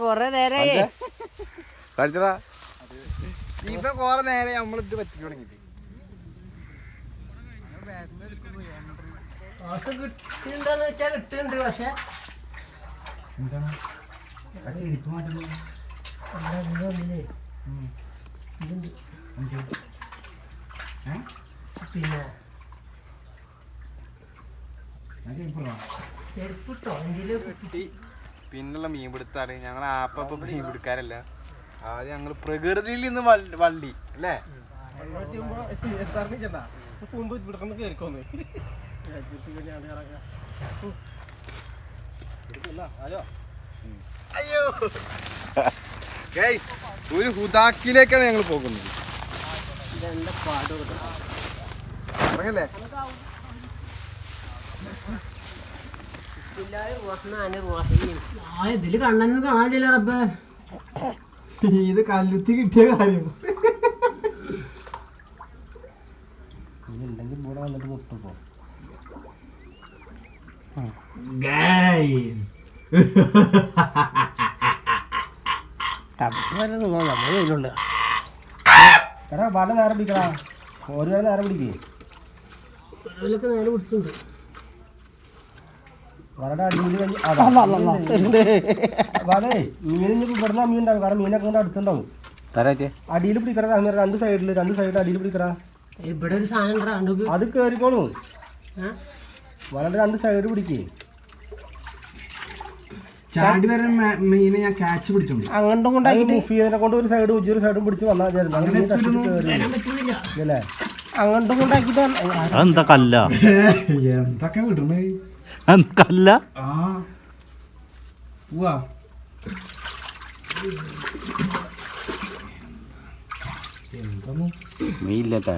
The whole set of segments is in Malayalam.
കൊറേ നേരായി. കാണിച്ചടാ ഇപ്പൊ കൊറേ നേരെ നമ്മളിട്ട് പറ്റി തുടങ്ങിട്ട് കിട്ടുന്നുണ്ടോന്ന് വെച്ചാൽ കിട്ടുന്നുണ്ട് പക്ഷെ. പിന്നെ എന്തെങ്കിലും പിന്നുള്ള മീൻ പിടുത്താണ്. ഞങ്ങൾ ആപ്പ മീൻ പിടിക്കാറില്ല ആദ്യം ഞങ്ങൾ പ്രകൃതിയിൽ നിന്ന് വള്ളി- അല്ലേ? അയ്യോ! ഗൈസ് ഒരു ഹുദാക്കിലേക്കാണ് ഞങ്ങൾ പോകുന്നത്. ഇറങ്ങല്ലേ ഇതിൽ കണ്ണെന്ന് കാണാനില്ല റബ്ബേ. ഇത് കല്ലുത്തി കിട്ടിയ കാര്യം. ഉണ്ടെങ്കിൽ ഇവിടെ വന്നിട്ട് മുട്ടുപ്പോ ഗൈസ് എടാ വല നേരെ പിടിക്കടാ. ഒരു വല നേരെ പിടിക്കേ. നേരെ പിടിച്ചിട്ടുണ്ട്. ഇവിടുന്ന് മീൻ ഉണ്ടാവും. കാരണം മീനൊക്കെ കൊണ്ട് അടുത്തുണ്ടാവും. തരാറ്റേ അടിയിൽ രണ്ട് സൈഡിൽ രണ്ട് സൈഡിൽ അടിയിൽ പിടിക്കടാ. ഇവിടെ ഒരു സാധനം അത് കയറിക്കോളൂ? വലയുടെ രണ്ട് സൈഡിൽ പിടിക്കേ. ചാടി വരെ മീനെ ഞാൻ ക്യാച്ച് അങ്ങോട്ടും കൊണ്ട് ഒരു സൈഡ് ഉജ്ജൊരു സൈഡും പിടിച്ച് വന്നാൽ അങ്ങനെ എത്തിയിരുന്നു. പറ്റുന്നില്ല. അല്ലേ അങ്ങോട്ടും കൊണ്ടാക്കിട്ട് കല്ല? എന്തൊക്കെ വിടണേ? കല്ല. മീനില്ലട്ടാ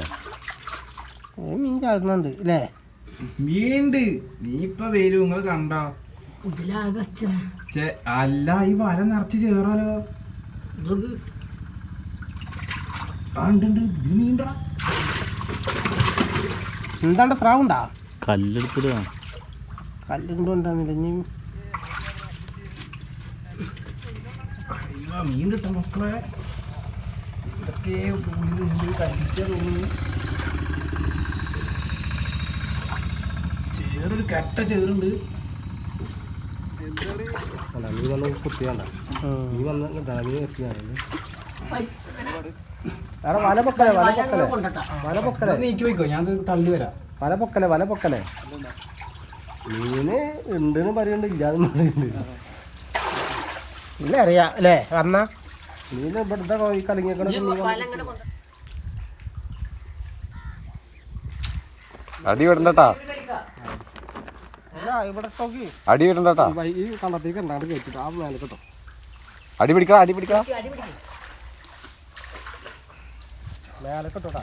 മീൻ ചാടുന്നുണ്ട് അല്ലേ? മീണ്ട് നീ ഇപ്പൊ വരും നിങ്ങൾ കണ്ടോ അല്ല ഈ വല നിറച്ച് ചേറാലോ ഇതൊക്കെ സ്രാവുണ്ടാ? കല്ലെടുത്തിട്ട് ഉണ്ട് കല്ലെടുത്തിട്ട് കല്ലുകൊണ്ടുണ്ടാകുന്നില്ല ഇനി മീൻ കിട്ടാം മക്കളെ. ഇതൊക്കെ ഉള്ളിൽ തോന്നുന്നു ചേറൊരു കട്ട ചേറുണ്ട് നീ വന്ന കുത്തിയാണ്ട. നീ വന്ന നീ എത്തിയാണ് എടാ വല പൊക്കലെ വല പൊക്കലെ. കൊണ്ടട്ടാ വല പൊക്കലെ. നീക്കി വയ്ക്കോ ഞാൻ തള്ളി വരാം. വല പൊക്കലെ വല പൊക്കലെ. മീന് ഉണ്ടെന്ന് ഇല്ലാന്ന് പറയുന്നുണ്ട് ഇല്ല അറിയാം അല്ലേ? വന്ന? മീൻ ഇവിടുത്തെ കൊണ്ട? അടി വിടണ്ടട്ടാ. അടി വിടണ്ടട്ടാ. ഈ കണ്ടത്തേക്ക് എന്താണ്ട് കയറ്റിട്ട് ആ മേലെ കേട്ടോ. അടി പിടിക്കടാ അടി പിടിക്കടാ മേലെ കേട്ടോട്ടാ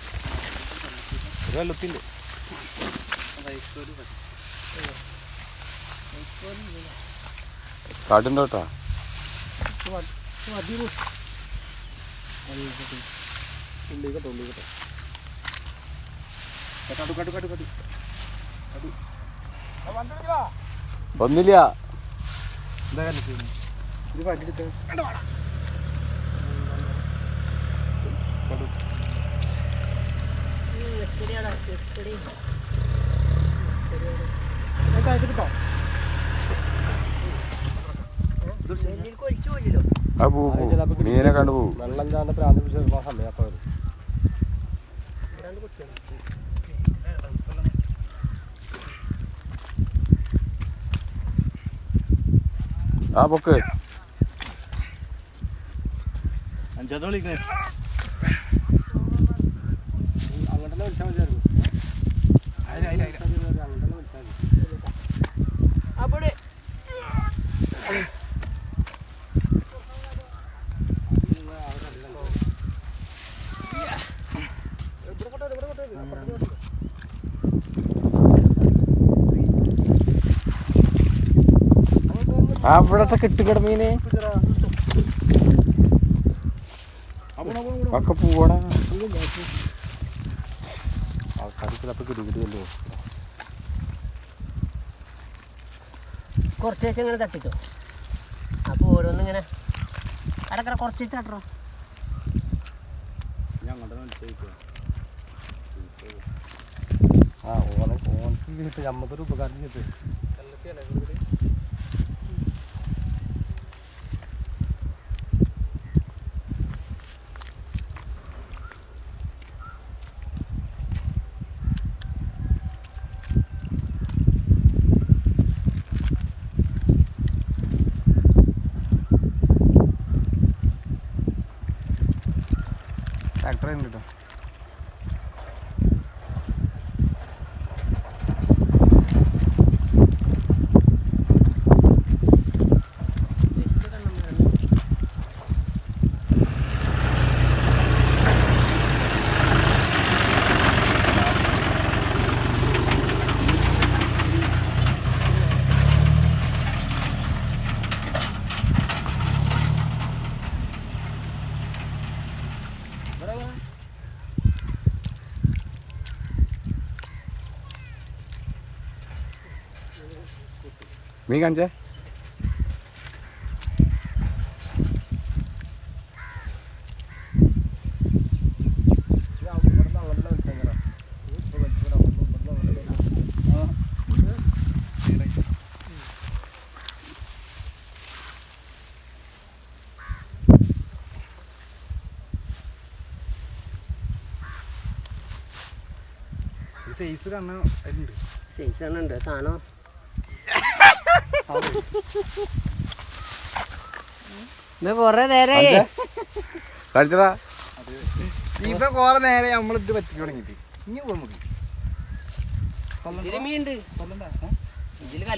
വെള്ളത്തിന്റെ കാട്ടുണ്ടോട്ടാ ഒന്നില്ല ഇത് പറ്റിട്ട് കേട്ടോ ഒഴിച്ചു പോയില്ലോ ആ പോ പോ. മീനെ കണ്ടു പോകും വെള്ളം ചാണ്ട് പ്രാന്ത് പിടിച്ച് സമയം അപ്പോൾ ആ പൊക്ക്. അഞ്ചാത്ത അവിടെ കിട്ടുകട മീന് ഒക്കെ പോവാടാ. ആൾക്കാർ ചിലപ്പോൾ കിടികിടിയല്ലോ കുറച്ച് വെച്ച് ഇങ്ങനെ തട്ടിച്ചോ അപ്പോൾ ഓരോന്നിങ്ങനെ അടക്കട കുറച്ച് തട്ടണം. ആ ഓനെ ഓനക്ക് കിട്ടും നമ്മക്കൊരു ഉപകാരം ചെയ്ത്. ട്രാക്ടർ ഉണ്ട് കേട്ടോ മീൻ കാണിച്ചേ ഈ സൈസ് കണ്ണ ഉണ്ട് സൈസ് ഉണ്ട് സാധനം ഇത് കൊറേ നേരമായി കാണിച്ചതാ ഇപ്പൊ കൊറേ നേരെ നമ്മളിട്ട് പറ്റി തുടങ്ങിട്ട് ഇനി കല്ല്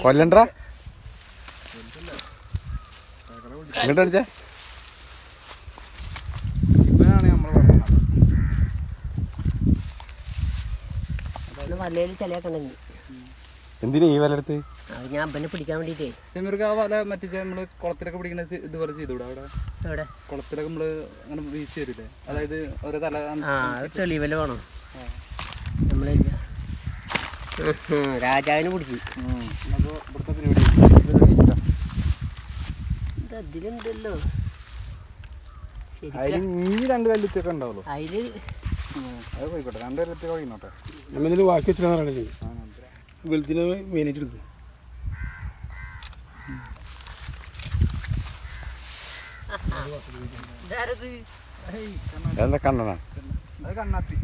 കൊല്ലണ്ടാ ഇങ്ങോട്ട് അടിച്ചേ നമ്മൾ എന്തിനാ ഈ വിലടുത്ത് അത് ഞാൻ പിന്നെ പിടിക്കാൻ വേണ്ടിട്ടേ ചെമ്മീർക്ക് ആ വല മറ്റേ നമ്മൾ കുളത്തിലൊക്കെ പിടിക്കുന്ന ഇത് ഇതുപോലെ ചെയ്തൂടെ അവിടെ? എവിടെ? കുളത്തിലൊക്കെ നമ്മൾ അങ്ങനെ അതായത് ഓരോ തല ആ അത് വേണം. നമ്മളില്ല രാജാവിനെ പിടിച്ചു. നമുക്ക് ഇവിടുത്തെ പരിപാടി ഇത് അതിലുണ്ടല്ലോ. അതിൽ ശരിക്കും ഇനി രണ്ട് കല്ലുത്തൊക്കെ ഉണ്ടാവുള്ളൂ. അതിൽ അത് പോയിക്കോട്ടെ. രണ്ട് കല്ലുത്തി കഴിയുന്നോട്ടെ നമ്മളിതിൽ ബാക്കി വെച്ചിട്ടാണ് വെളുത്തിന് മെയിനായിട്ട് എടുക്കും. ഇതാരത് എന്താ കണ്ണനാ അത് കണ്ണാത്തി